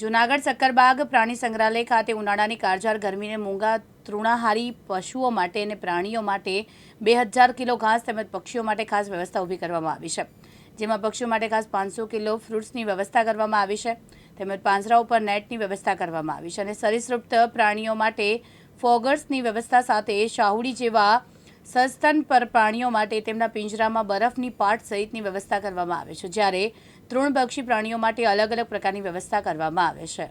જૂનાગઢ સક્કરબાગ પ્રાણી સંગ્રહાલય ખાતે ઉનાળાની કારજાર ગરમીને મૂંગા તૃણાહારી પશુઓ માટે અને પ્રાણીઓ માટે બે હજાર કિલો ઘાસ તેમજ પક્ષીઓ માટે ખાસ વ્યવસ્થા ઊભી કરવામાં આવી છે. જેમાં પક્ષીઓ માટે ખાસ પાંચસો કિલો ફ્રૂટ્સની વ્યવસ્થા કરવામાં આવી છે. તેમજ પાંજરા ઉપર નેટની વ્યવસ્થા કરવામાં આવી છે. અને સરિસૃપ્ત પ્રાણીઓ માટે ફોગર્સની વ્યવસ્થા સાથે શાહુડી જેવા સસ્તન પર પ્રાણીઓ માટે તેમના પિંજરામાં બરફની પાટ સહિતની વ્યવસ્થા કરવામાં આવે છે, જ્યારે તૃણભક્ષી પ્રાણીઓ માટે અલગ અલગ પ્રકારની વ્યવસ્થા કરવામાં આવે છે.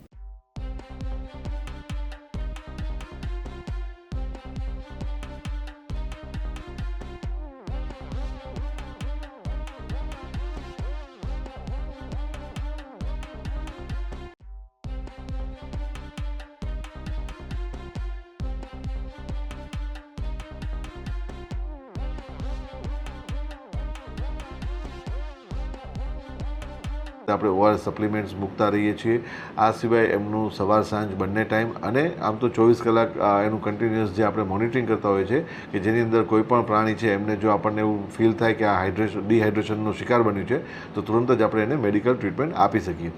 આપણે ઓઆરએસ સપ્લિમેન્ટ્સ મૂકતા રહીએ છીએ. આ સિવાય એમનું સવાર, સાંજ બંને ટાઈમ અને આમ તો ચોવીસ કલાક એનું કન્ટિન્યુઅસ જે આપણે મોનિટરિંગ કરતા હોઈએ છીએ કે જેની અંદર કોઈ પણ પ્રાણી છે, એમને જો આપણને એવું ફીલ થાય કે આ હાઇડ્રેશન ડિહાઇડ્રેશનનો શિકાર બન્યું છે, તો તુરંત જ આપણે એને મેડિકલ ટ્રીટમેન્ટ આપી શકીએ.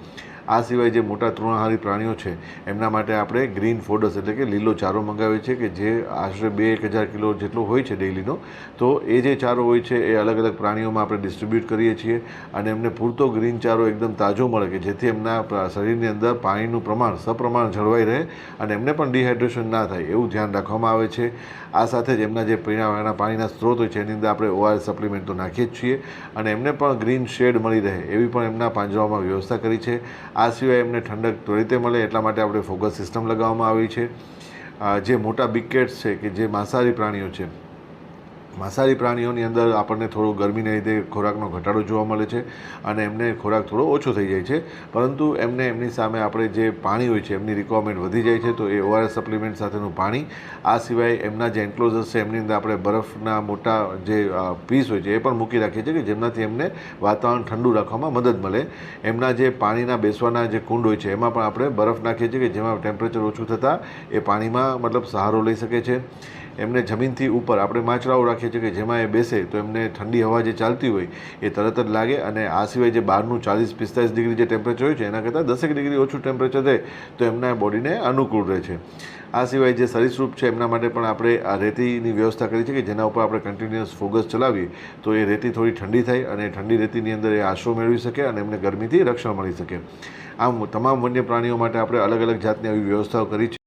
આ સિવાય જે મોટા તૃણાહારી પ્રાણીઓ છે, એમના માટે આપણે ગ્રીન ફોડર્સ એટલે કે લીલો ચારો મંગાવીએ છીએ કે જે આશરે બે એક હજાર કિલો જેટલો હોય છે ડેઇલીનો. તો એ જે ચારો હોય છે એ અલગ અલગ પ્રાણીઓમાં આપણે ડિસ્ટ્રીબ્યુટ કરીએ છીએ અને એમને પૂરતો ગ્રીન ચારો એકદમ તાજો મળે કે જેથી એમના શરીરની અંદર પાણીનું પ્રમાણ સપ્રમાણ જળવાઈ રહે અને એમને પણ ડિહાઇડ્રેશન ના થાય એવું ધ્યાન રાખવામાં આવે છે. આ સાથે જ એમના જે પીણાવાના પાણીના સ્ત્રોત હોય છે, એની અંદર આપણે ઓઆરએસ સપ્લિમેન્ટ તો નાખીએ જ છીએ અને એમને પણ ગ્રીન શેડ મળી રહે એવી પણ એમના પાંજરાઓમાં વ્યવસ્થા કરી છે. આ સિવાય એમને ઠંડક ત્વરિતે મળે એટલા માટે આપણે ફોગસ સિસ્ટમ લગાવવામાં આવી છે. જે મોટા બિકેટ્સ છે કે જે માંસાહારી પ્રાણીઓ છે માંસાહારી પ્રાણીઓની અંદર આપણને થોડો ગરમીને લીધે ખોરાકનો ઘટાડો જોવા મળે છે અને એમને ખોરાક થોડો ઓછો થઈ જાય છે. પરંતુ એમને એમની સામે આપણે જે પાણી હોય છે, એમની રિક્વાયરમેન્ટ વધી જાય છે, તો એ ઓઆરએસ સપ્લિમેન્ટ સાથેનું પાણી, આ સિવાય એમના જે એન્ક્લોઝર્સ છે, એમની અંદર આપણે બરફના મોટા જે પીસ હોય છે, એ પણ મૂકી રાખીએ છીએ કે જેમનાથી એમને વાતાવરણ ઠંડુ રાખવામાં મદદ મળે. એમના જે પાણીના બેસવાના જે કુંડ હોય છે, એમાં પણ આપણે બરફ નાખીએ છીએ કે જેમાં ટેમ્પરેચર ઓછું થતાં એ પાણીમાં મતલબ સહારો લઈ શકે છે. એમને જમીનથી ઉપર આપણે માછરાઓ રાખીએ છીએ કે જેમાં એ બેસે તો એમને ઠંડી હવા જે ચાલતી હોય એ તરત જ લાગે અને આ સિવાય જે બહારનું ચાલીસ પિસ્તાલીસ ડિગ્રી જે ટેમ્પરેચર હોય છે, એના કરતાં દસેક ડિગ્રી ઓછું ટેમ્પરેચર રહે તો એમના બોડીને અનુકૂળ રહે છે. આ સિવાય જે સરીસૃપ છે, એમના માટે પણ આપણે આ રેતીની વ્યવસ્થા કરી છે કે જેના ઉપર આપણે કન્ટિન્યુઅસ ફોકસ ચલાવીએ તો એ રેતી થોડી ઠંડી થાય અને ઠંડી રેતીની અંદર એ આશરો મેળવી શકે અને એમને ગરમીથી રક્ષણ મળી શકે. આમ તમામ વન્ય પ્રાણીઓ માટે આપણે અલગ અલગ જાતની આવી વ્યવસ્થાઓ કરી છે.